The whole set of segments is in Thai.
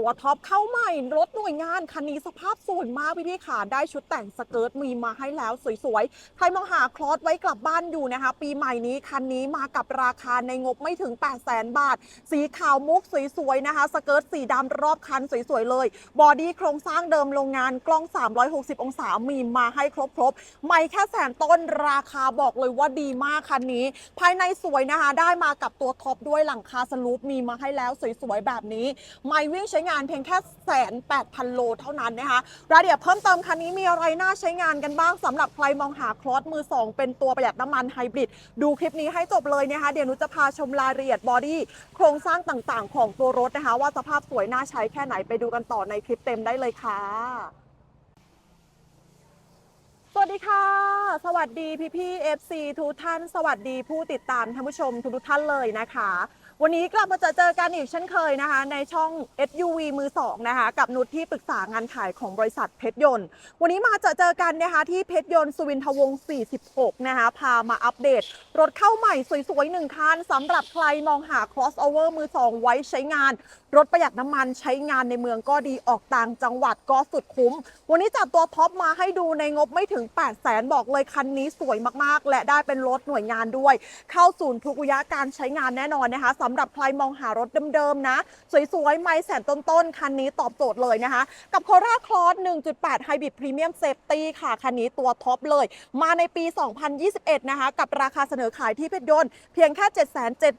ตัวท็อปเข้าใหม่ รถหน่วยงานคันนี้สภาพสวยมากพี่พี่ๆค่ะได้ชุดแต่งสเกิร์ตมีมาให้แล้วสวยๆ ใครมองหาคลอสไว้กลับบ้านอยู่นะคะ ปีใหม่นี้คันนี้มากับราคาในงบไม่ถึง 8 0 0 0 0 0บาท สีขาวมุกสวยๆนะคะ สเกิร์ตสีดำรอบคันสวยๆเลย บอดี้โครงสร้างเดิมโรงงานกล้อง 360 องศามีมาให้ครบๆไม่แค่แสนต้นราคาบอกเลยว่าดีมากคันนี้ ภายในสวยนะคะ ได้มากับตัวท็อปด้วยหลังคาสลูปมีมาให้แล้วสวยๆแบบนี้ ไม่วิ่งใช้งานงานเพียงแค่แสนแปดพันโลเท่านั้นนะคะรายละเอียดเพิ่มเติมคันนี้มีอะไรน่าใช้งานกันบ้างสำหรับใครมองหาคลอสมือ 2 เป็นตัวประหยัดน้ำมันไฮบริดดูคลิปนี้ให้จบเลยนะคะเดี๋ยวนุจะพาชมรายละเอียดบอดี้โครงสร้างต่างๆ ของตัวรถนะคะ ว่าสภาพสวยน่าใช้แค่ไหนไปดูกันต่อในคลิปเต็มได้เลยค่ะสวัสดีค่ะ สวัสดีพี่พี่ๆ FC ทุกท่าน สวัสดีผู้ติดตามท่านผู้ชมทุกท่านเลยนะคะ วันนี้กลับมาเจอเจอกันอีกเช่นเคยนะคะ ในช่อง SUV มือ2นะคะ กับนุชที่ปรึกษางานขายของบริษัทเพชรยนต์ วันนี้มาเจอเจอกันนะคะที่เพชรยนต์สุวินทวงศ์ 46 นะคะ พามาอัปเดต รถเข้าใหม่สวยๆหนึ่งคันสำหรับใครมองหา crossover มือ2ไว้ใช้งาน รถประหยัดน้ำมันใช้งานในเมืองก็ดีออกต่างจังหวัดก็สุดคุ้ม วันนี้จัดตัวท็อปมาให้ดูในงบไม่ถึง 8 0 0แสนบอกเลยคันนี้สวยมากๆ และได้เป็นรถหน่วยงานด้วย เข้าศูนย์ทุกระยะการใช้งานแน่นอนนะคะสำหรับใครมองหารถเดิมๆนะ สวยๆ ไม่แสนต้นๆ คันนี้ตอบโจทย์เลยนะคะ กับโคราคลอส1.8 Hybrid Premium Safety ค่ะ คันนี้ตัวท็อปเลย มาในปี 2021 นะคะ กับราคาเสนอขายที่เพชรยนต์เพียงแค่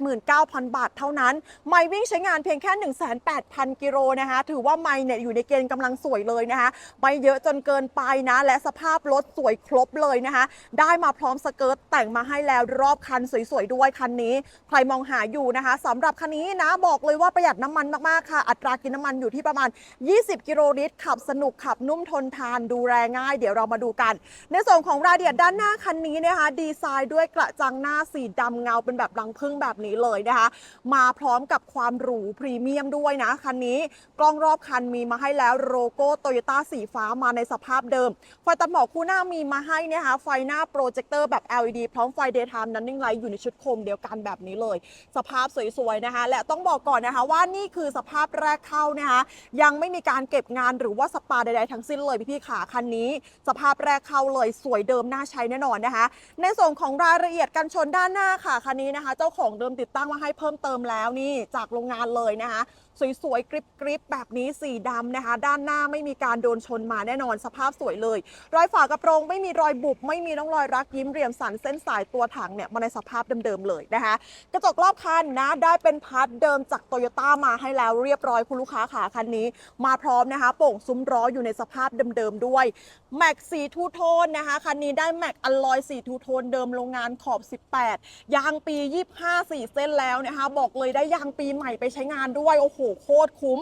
779,000 บาทเท่านั้น ไม่วิ่งใช้งานเพียงแค่18,000 กิโลนะคะ ถือว่าไม่เนี่ยอยู่ในเกณฑ์กำลังสวยเลยนะคะ ไม่เยอะจนเกินไปนะ และสภาพรถสวยครบเลยนะคะ ได้มาพร้อมสเกิร์ตแต่งมาให้แล้วรอบคันสวยๆ ด้วยคันนี้ ใครมองหาอยู่นะคะสำหรับคันนี้นะบอกเลยว่าประหยัดน้ำมันมากๆค่ะ อัตรากินน้ำมันอยู่ที่ประมาณ 20 กิโลลิตร ขับสนุกขับนุ่มทนทานดูแลง่าย เดี๋ยวเรามาดูกัน ในส่วนของรายละเอียดด้านหน้าคันนี้นะคะดีไซน์ด้วยกระจังหน้าสีดำเงาเป็นแบบรังผึ้งแบบนี้เลยนะคะ มาพร้อมกับความหรูพรีเมียมด้วยนะคันนี้กล้องรอบคันมีมาให้แล้วโลโก้โตโยต้าสีฟ้ามาในสภาพเดิมไฟตัดหมอกคู่หน้ามีมาให้นะคะไฟหน้าโปรเจคเตอร์แบบ LED พร้อมไฟ daytime running light อยู่ในชุดโคมเดียวกันแบบนี้เลย สภาพสวยๆนะคะ และต้องบอกก่อนนะคะว่านี่คือสภาพแรกเข้านะคะ ยังไม่มีการเก็บงานหรือว่าสปาใดๆทั้งสิ้นเลยพี่ๆขาคันนี้ สภาพแรกเข้าเลยสวยเดิมน่าใช้แน่นอนนะคะ ในส่วนของรายละเอียดกันชนด้านหน้าค่ะคันนี้นะคะ เจ้าของเดิมติดตั้งมาให้เพิ่มเติมแล้วนี่จากโรงงานเลยนะคะสวยๆ กริบกริบแบบนี้สีดำนะคะ ด้านหน้าไม่มีการโดนชนมาแน่นอนสภาพสวยเลย รอยฝากระโปรงไม่มีรอยบุบ ไม่มีร่องรอยรักยิ้มเหลี่ยมสันเส้นสายตัวถังเนี่ยมาในสภาพเดิมๆเลยนะคะ กระจกรอบคันนะได้เป็นพาร์ทเดิมจากโตโยต้ามาให้แล้วเรียบร้อยคุณลูกค้าขาคันนี้ มาพร้อมนะคะ โป่งซุ้มล้ออยู่ในสภาพเดิมๆด้วยแม็กสีทูโทนนะคะคันนี้ได้แม็กอลลอยสีทูโทนเดิมโรงงานขอบ 18 ยางปี 25 4 เส้นแล้วนะคะ บอกเลยได้ยางปีใหม่ไปใช้งานด้วยโอ้โหโคตรคุ้ม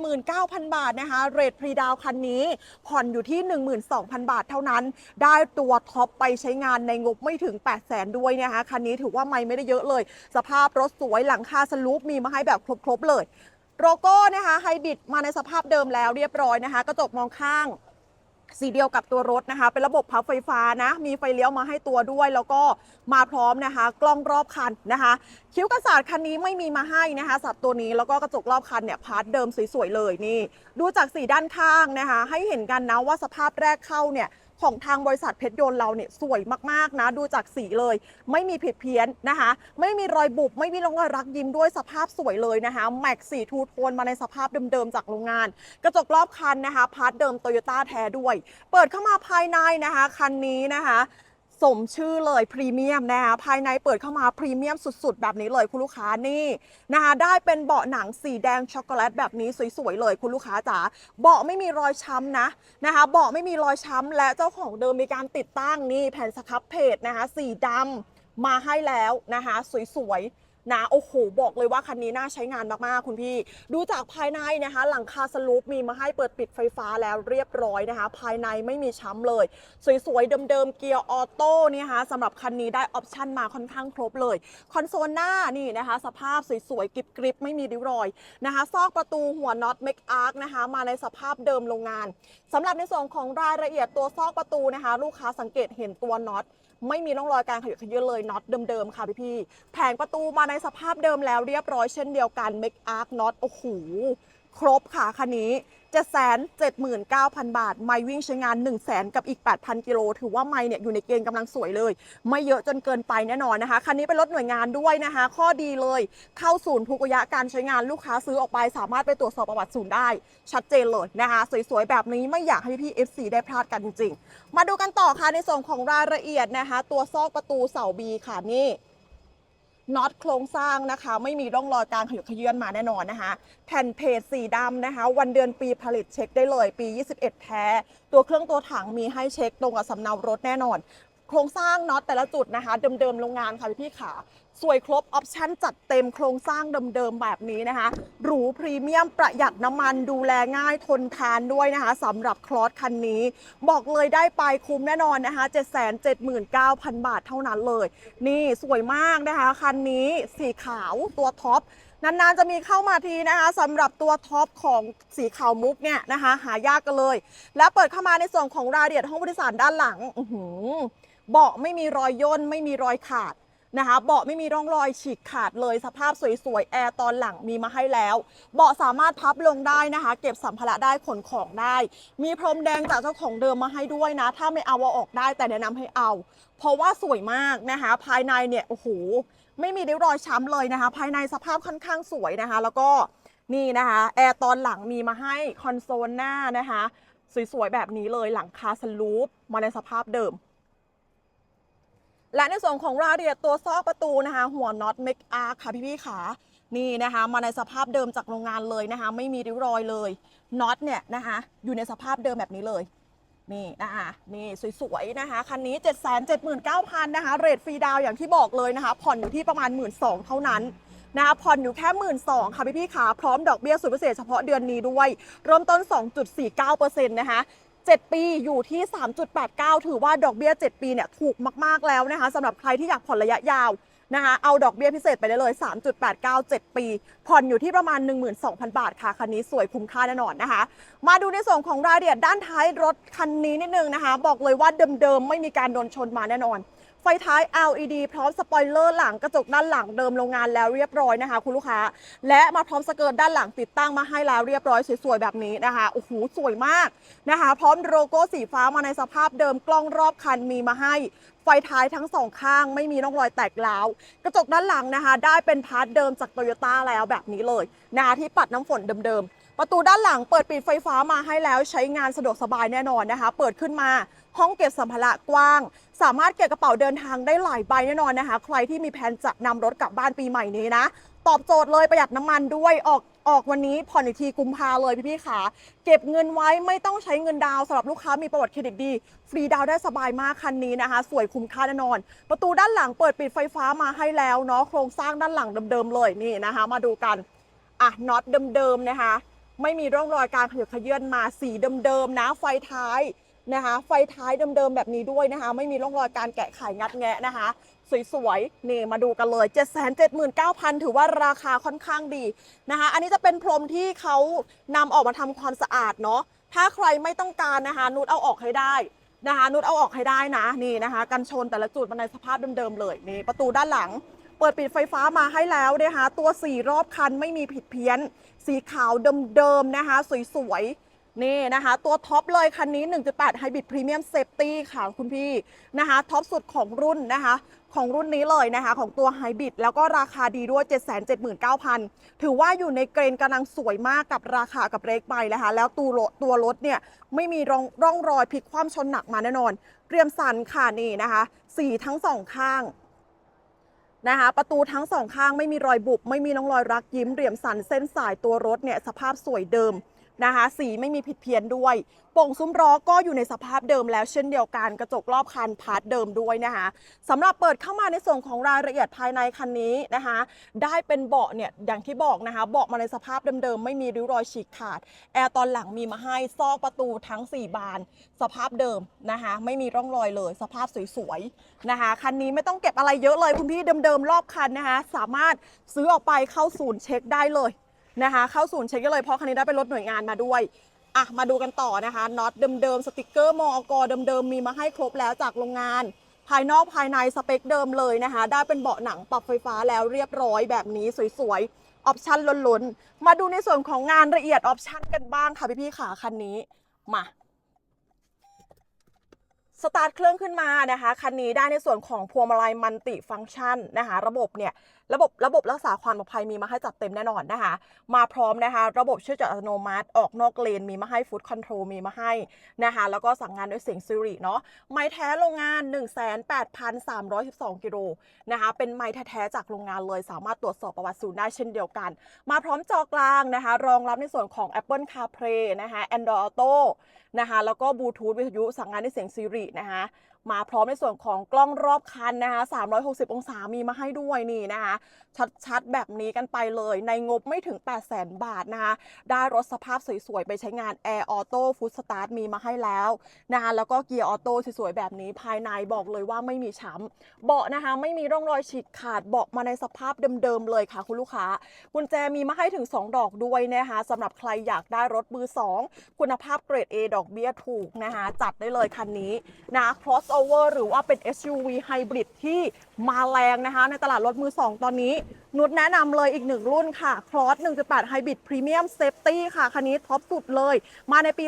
779,000 บาทนะคะเรทพรีดาวคันนี้ ผ่อนอยู่ที่ 12,000 บาทเท่านั้น ได้ตัวท็อปไปใช้งานในงบไม่ถึง 8 0 0แสนด้วยนะคะคันนี้ถือว่าไม่ไม่ได้เยอะเลย สภาพรถสวยหลังคาสลูปมีมาให้แบบครบๆเลยโลโก้นะคะไฮบริดมาในสภาพเดิมแล้วเรียบร้อยนะคะ กระจกมองข้าง สีเดียวกับตัวรถนะคะ เป็นระบบพับไฟฟ้านะ มีไฟเลี้ยวมาให้ตัวด้วย แล้วก็มาพร้อมนะคะ กล้องรอบคันนะคะ คิ้วกระสาดคันนี้ไม่มีมาให้นะคะสับตัวนี้แล้วก็กระจกรอบคันเนี่ยพาร์ทเดิมสวยๆเลยนี่ ดูจากสีด้านข้างนะคะ ให้เห็นกันนะว่าสภาพแรกเข้าเนี่ย ของทางบริษัทเพชรยนต์เราเนี่ยสวยมากๆนะ ดูจากสีเลย ไม่มีผิดเพี้ยนนะคะ ไม่มีรอยบุบไม่มีร่องรอยรักยิ้มด้วยสภาพสวยเลยนะคะแม็กสีทูโทนมาในสภาพเดิมๆจากโรงงาน กระจกรอบคันนะคะพาร์ทเดิมโตโยต้าแท้ด้วย เปิดเข้ามาภายในนะคะ คันนี้นะคะ สมชื่อเลยพรีเมียมนะคะภายในเปิดเข้ามาพรีเมียมสุดๆ แบบนี้เลยคุณลูกค้านี่นะคะได้เป็นเบาะหนังสีแดงช็อกโกแลตแบบนี้สวยๆเลยคุณลูกค้าจ๋าเบาะไม่มีรอยช้ำนะนะคะเบาะไม่มีรอยช้ำและเจ้าของเดิมมีการติดตั้งนี่แผ่นสครับเพจนะคะสีดำมาให้แล้วนะคะสวยๆ นะโอ้โหบอกเลยว่าคันนี้น่าใช้งานมากๆคุณพี่ ดูจากภายในนะคะ หลังคาสลูปมีมาให้เปิดปิดไฟฟ้าแล้วเรียบร้อยนะคะ ภายในไม่มีช้ำเลย สวยๆเดิมๆเกียร์ออโต้เนี่ยนะคะสำหรับคันนี้ได้ออปชันมาค่อนข้างครบเลยคอนโซลหน้านี่นะคะ สภาพสวยๆกริบๆไม่มีริ้วรอยนะคะซอกประตูหัวน็อตเมกอาร์คนะคะ มาในสภาพเดิมโรงงานสำหรับในส่วนของรายละเอียดตัวซอกประตูนะคะ ลูกค้าสังเกตเห็นตัวน็อต ไม่มีร่องรอยการขยับขยื่นเลยน็อตเดิมๆค่ะพี่ๆแผงประตูมาในสภาพเดิมแล้วเรียบร้อยเช่นเดียวกันเมคอาร์คน็อตโอ้โหครบค่ะคันนี้ 779,000 บาท ไม่วิ่งใช้งาน 1 0 0 0 0 0 กับอีก 8,000 กิโล ถือว่าไม่เนี่ยอยู่ในเกณฑ์กำลังสวยเลย ไม่เยอะจนเกินไปแน่นอนนะคะ คันนี้เป็นรถหน่วยงานด้วยนะคะ ข้อดีเลยเข้าศูนย์ภูกระยะการใช้งานลูกค้าซื้อออกไป สามารถไปตรวจสอบประวัติศูนย์ได้ ชัดเจนเลยนะคะ สวยๆ แบบนี้ไม่อยากให้พี่ FC ได้พลาดกันจริงๆ มาดูกันต่อค่ะในส่วนของรายละเอียดนะคะ ตัวซอกประตูเสาบีค่ะนี่ น็อตโครงสร้างนะคะ ไม่มีร่องรอยการขยุกขยื่นมาแน่นอนนะคะ แผ่นเพจสีดำนะคะ วันเดือนปีผลิตเช็คได้เลยปี 21 แท้ ตัวเครื่องตัวถังมีให้เช็คตรงกับสำเนารถแน่นอน โครงสร้างน็อตแต่ละจุดนะคะ เดิมๆโรงงานค่ะพี่ขาสวยครบออปชั่นจัดเต็มโครงสร้างเดิมๆแบบนี้นะคะ หรูพรีเมียมประหยัดน้ำมันดูแลง่ายทนทานด้วยนะคะสำหรับคลอสคันนี้ บอกเลยได้ไปคุ้มแน่นอนนะคะ 779,000 บาทเท่านั้นเลย นี่สวยมากนะคะ คันนี้สีขาวตัวท็อปนานๆจะมีเข้ามาทีนะคะสำหรับตัวท็อปของสีขาวมุกเนี่ยนะคะ หายากกันเลย แล้วเปิดเข้ามาในส่วนของรายละเอียดห้องผู้โดยสารด้านหลัง อือหือ เบาะไม่มีรอยย่นไม่มีรอยขาดนะคะเบาะไม่มีร่องรอยฉีกขาดเลยสภาพสวยๆ แอร์ตอนหลังมีมาให้แล้ว เบาะสามารถพับลงได้นะคะ เก็บสัมภาระได้ขนของได้ มีพรมแดงจากเจ้าของเดิมมาให้ด้วยนะ ถ้าไม่เอาเอาออกได้แต่แนะนำให้เอา เพราะว่าสวยมากนะคะ ภายในเนี่ยโอ้โหไม่มีริ้วรอยช้ำเลยนะคะ ภายในสภาพค่อนข้างสวยนะคะ แล้วก็นี่นะคะแอร์ตอนหลังมีมาให้คอนโซลหน้านะคะ สวยๆแบบนี้เลยหลังคาสลูปมาในสภาพเดิม และในส่วนของรายละเอียดตัวซอกประตูนะคะ หัวน็อตเมกอาร์ค่ะพี่ๆขานี่นะคะ มาในสภาพเดิมจากโรงงานเลยนะคะ ไม่มีริ้วรอยเลยน็อตเนี่ยนะคะ อยู่ในสภาพเดิมแบบนี้เลยนี่นะคะนี่สวยๆนะคะ คันนี้ 7 7 9 0 0 0นะคะเรทฟรีดาวอย่างที่บอกเลยนะคะ ผ่อนอยู่ที่ประมาณ 1 2ื่นเท่านั้นนะคะผ่อนอยู่แค่ 1 2ื่นค่ะพี่ๆขาพร้อมดอกเบี้ยสุดพิเศษเฉพาะเดือนนี้ด้วย เริ่มต้น 2.49%นะคะ 7 ปีอยู่ที่ 3.89 ถือว่าดอกเบี้ย 7 ปีเนี่ยถูกมาก ๆ แล้วนะคะสำหรับใครที่อยากผ่อนระยะยาวนะคะเอาดอกเบี้ยพิเศษไปได้เลย 3.89 7 ปี ผ่อนอยู่ที่ประมาณ 12,000 บาทค่ะ คันนี้สวยคุ้มค่าแน่นอนนะคะ มาดูในส่วนของรายละเอียดด้านท้ายรถคันนี้นิดนึงนะคะ บอกเลยว่าเดิมๆ ไม่มีการโดนชนมาแน่นอน ไฟท้าย LED พร้อมสปอยเลอร์หลังกระจกด้านหลังเดิมโรงงานแล้วเรียบร้อยนะคะ คุณลูกค้า และมาพร้อมสเกิร์ตด้านหลังติดตั้งมาให้แล้วเรียบร้อยสวยๆแบบนี้นะคะโอ้โหสวยมากนะคะ พร้อมโลโก้สีฟ้ามาในสภาพเดิมกล้องรอบคันมีมาให้ไฟท้ายทั้งสองข้างไม่มีร่องรอยแตกร้าวกระจกด้านหลังนะคะ ได้เป็นพาร์ทเดิมจากโตโยต้าแล้วแบบนี้เลยนะคะที่ปัดน้ำฝนเดิมๆ ประตูด้านหลังเปิดปิดไฟฟ้ามาให้แล้วใช้งานสะดวกสบายแน่นอนนะคะ เปิดขึ้นมาห้องเก็บสัมภาระกว้าง สามารถเก็บกระเป๋าเดินทางได้หลายใบแน่นอนนะคะ ใครที่มีแผนจะนำรถกลับบ้านปีใหม่นี้นะ ตอบโจทย์เลยประหยัดน้ำมันด้วยออกออกวันนี้ผ่อนอีกทีกุมภาเลยพี่ๆขาเก็บเงินไว้ไม่ต้องใช้เงินดาวสำหรับลูกค้ามีประวัติเครดิตดี ฟรีดาวได้สบายมากคันนี้นะคะ สวยคุ้มค่าแน่นอน ประตูด้านหลังเปิดปิดไฟฟ้ามาให้แล้วเนาะโครงสร้างด้านหลังเดิมๆเลยนี่นะคะ มาดูกันอะน็อตเดิมๆนะคะ ไม่มีร่องรอยการขยับขยื่นมาสีเดิมๆนะไฟท้ายนะคะ ไฟท้ายเดิมๆแบบนี้ด้วยนะคะ ไม่มีร่องรอยการแกะไขงัดแงะนะคะ สวยๆนี่มาดูกันเลย 779,000 ถือว่าราคาค่อนข้างดีนะคะ อันนี้จะเป็นพรมที่เขานำออกมาทำความสะอาดเนาะถ้าใครไม่ต้องการนะคะนุชเอาออกให้ได้นะคะนุชเอาออกให้ได้นะนี่นะคะ กันชนแต่ละจุดมันในสภาพเดิมๆเลยนี่ประตูด้านหลัง เปิดปิดไฟฟ้ามาให้แล้วนะคะตัวสีรอบคันไม่มีผิดเพี้ยน สีขาวเดิมๆนะคะ สวยๆนี่นะคะ ตัวท็อปเลยคันนี้ 1.8 Hybrid Premium Safety ค่ะคุณพี่นะคะท็อปสุดของรุ่นนะคะ ของรุ่นนี้เลยนะคะ ของตัว Hybrid แล้วก็ราคาดีด้วย 779,000 ถือว่าอยู่ในเกรนกำลังสวยมากกับราคากับเรกใบนะคะ แล้วตัวรถตัวรถเนี่ยไม่มีร่องร่องรอยพลิกคว่ำชนหนักมาแน่นอนเรียมสันค่ะนี่นะคะ สีทั้งสองข้าง นะคะประตูทั้งสองข้างไม่มีรอยบุบไม่มีน้องรอยรักยิ้มเหลี่ยมสันเส้นสายตัวรถเนี่ยสภาพสวยเดิม นะคะ สีไม่มีผิดเพี้ยนด้วยโป่งซุ้มล้อก็อยู่ในสภาพเดิมแล้วเช่นเดียวกันกระจกรอบคันพาร์ทเดิมด้วยนะคะสำหรับเปิดเข้ามาในส่วนของรายละเอียดภายในคันนี้นะคะ ได้เป็นเบาะเนี่ยอย่างที่บอกนะคะเบาะมาในสภาพเดิมๆไม่มีริ้วรอยฉีกขาดแอร์ตอนหลังมีมาให้ซอกประตูทั้ง 4 บาน สภาพเดิมนะคะ ไม่มีร่องรอยเลย สภาพสวยๆนะคะคันนี้ไม่ต้องเก็บอะไรเยอะเลยคุณพี่เดิมๆรอบคันนะคะ สามารถซื้อออกไปเข้าศูนย์เช็คได้เลย นะคะ เข้าศูนย์เช็คได้เลยเพราะคันนี้ได้เป็นรถหน่วยงานมาด้วยอะมาดูกันต่อนะคะน็อตเดิมๆสติกเกอร์มอกเดิมๆมีมาให้ครบแล้วจากโรงงาน ภายนอกภายในสเปคเดิมเลยนะคะ ได้เป็นเบาะหนังปรับไฟฟ้าแล้วเรียบร้อยแบบนี้สวยๆออปชันล้นๆ มาดูในส่วนของงานละเอียดออปชันกันบ้างค่ะพี่ๆขาคันนี้มาสตาร์ทเครื่องขึ้นมานะคะ คันนี้ได้ในส่วนของพวงมาลัยมัลติฟังก์ชันนะคะ ระบบเนี่ย ระบบระบบรักษาความปลอดภัยมีมาให้จัดเต็มแน่นอนนะคะ มาพร้อมนะคะ ระบบช่วยจอดอัตโนมัติ ออกนอกเลน มีมาให้ฟู o ดคอนโทรลมีมาให้นะคะ แล้วก็สั่งงานด้วยเสียงซิริเนาะไม้แท้โรงงาน 18,312 กิโลนะคะ เป็นไม้แท้ๆจากโรงงานเลยสามารถตรวจสอบประวัติศูนย์ได้เช่นเดียวกัน มาพร้อมจอกลางนะคะ รองรับในส่วนของ Apple CarPlay นะคะ Android Auto นะคะ แล้วก็บลูทูธวิทยุสั่งงานด้วยเสียงซิรินะคะมาพร้อมในส่วนของกล้องรอบคันนะคะ360 องศามีมาให้ด้วยนี่นะคะ ชัดๆ แบบนี้กันไปเลยในงบไม่ถึง 800,000 บาทนะคะ ได้รถสภาพสวยๆ ไปใช้งาน Air Auto Food Start มีมาให้แล้วนะคะแล้วก็เกียร์ออโต้สวยๆ แบบนี้ภายในบอกเลยว่าไม่มีช้ำเบาะนะคะไม่มีร่องรอยฉีกขาดเบาะมาในสภาพเดิมๆเลยค่ะคุณลูกค้ากุญแจมีมาให้ถึง 2 ดอกด้วยนะคะสำหรับใครอยากได้รถมือ 2 คุณภาพเกรด A ดอกเบี้ยถูกนะคะจัดได้เลยคันนี้นะ crossover หรือว่าเป็น SUV Hybrid ที่มาแรงนะคะ ในตลาดรถมือ 2 ตอนนี้ นุชแนะนำเลยอีกหนึ่งรุ่นค่ะ Cross 1.8 Hybrid Premium Safety ค่ะ คันนี้ท็อปสุดเลย มาในปี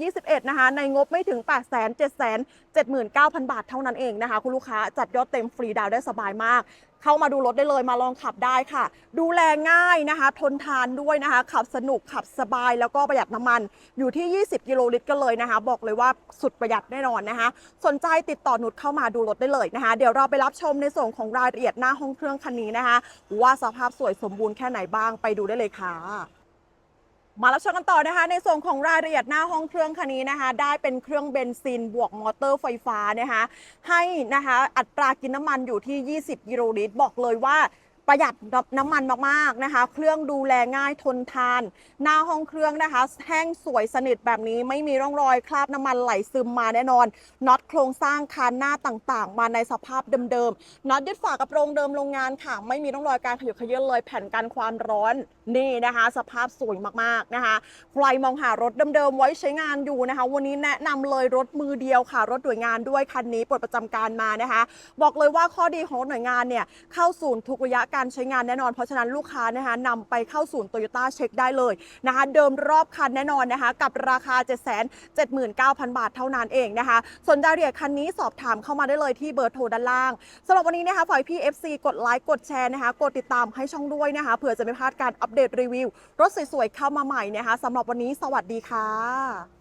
2021 นะคะ ในงบไม่ถึง 8 7 7 79,000 บาทเท่านั้นเองนะคะ คุณลูกค้าจัดยอดเต็มฟรีดาวได้สบายมาก เข้ามาดูรถได้เลยมาลองขับได้ค่ะ ดูแลง่ายนะคะ ทนทานด้วยนะคะ ขับสนุกขับสบายแล้วก็ประหยัดน้ำมันอยู่ที่ 20 กิโลลิตรกันเลยนะคะ บอกเลยว่าสุดประหยัดแน่นอนนะคะ สนใจติดต่อนุชเข้ามาดูรถได้เลยนะคะ เดี๋ยวเราไปรับชมในส่วนของรายละเอียดหน้าห้องเครื่องคันนี้นะคะ ว่าสภาพสวยสมบูรณ์แค่ไหนบ้างไปดูได้เลยค่ะ มารับชมกันต่อนะคะ ในส่วนของรายละเอียดหน้าห้องเครื่องคันนี้นะคะ ได้เป็นเครื่องเบนซินบวกมอเตอร์ไฟฟ้านะคะ ให้นะคะอัตรากินน้ำมันอยู่ที่ 20 กิโลลิตร บอกเลยว่า ประหยัดน้ำมันมากๆนะคะ เครื่องดูแลง่ายทนทาน หน้าห้องเครื่องนะคะ แห้งสวยสนิทแบบนี้ไม่มีร่องรอยคราบน้ำมันไหลซึมมาแน่นอนน็อตโครงสร้างคานหน้าต่างๆ มาในสภาพเดิมๆน็อตยึดฝากระโปรงเดิมโรงงานค่ะ ไม่มีร่องรอยการขยับเขยื้อนเลยแผ่นกันความร้อนนี่นะคะ สภาพสวยมากๆนะคะ ใครมองหารถเดิมๆไว้ใช้งานอยู่นะคะ วันนี้แนะนำเลยรถมือเดียวค่ะ รถหน่วยงานด้วยคันนี้ปลดประจำการมานะคะ บอกเลยว่าข้อดีของหน่วยงานเนี่ยเข้าศูนย์ทุกระยะการใช้งานแน่นอน เพราะฉะนั้นลูกค้านะคะนำไปเข้าศูนย์โตโยต้าเช็คได้เลยนะคะ เดิมรอบคันแน่นอนนะคะ กับราคา 7 7 9 0 0 0 บาทเท่านั้นเองนะคะ สนใจเอียดคันนี้สอบถามเข้ามาได้เลยที่เบอร์โทรด้านล่างสำหรับวันนี้นะคะฝากพี่ FC กดไลค์กดแชร์นะคะ กดติดตามให้ช่องด้วยนะคะเผื่อจะไม่พลาดการอัปเดตรีวิว รถสวยๆเข้ามาใหม่นะคะสำหรับวันนี้สวัสดีค่ะ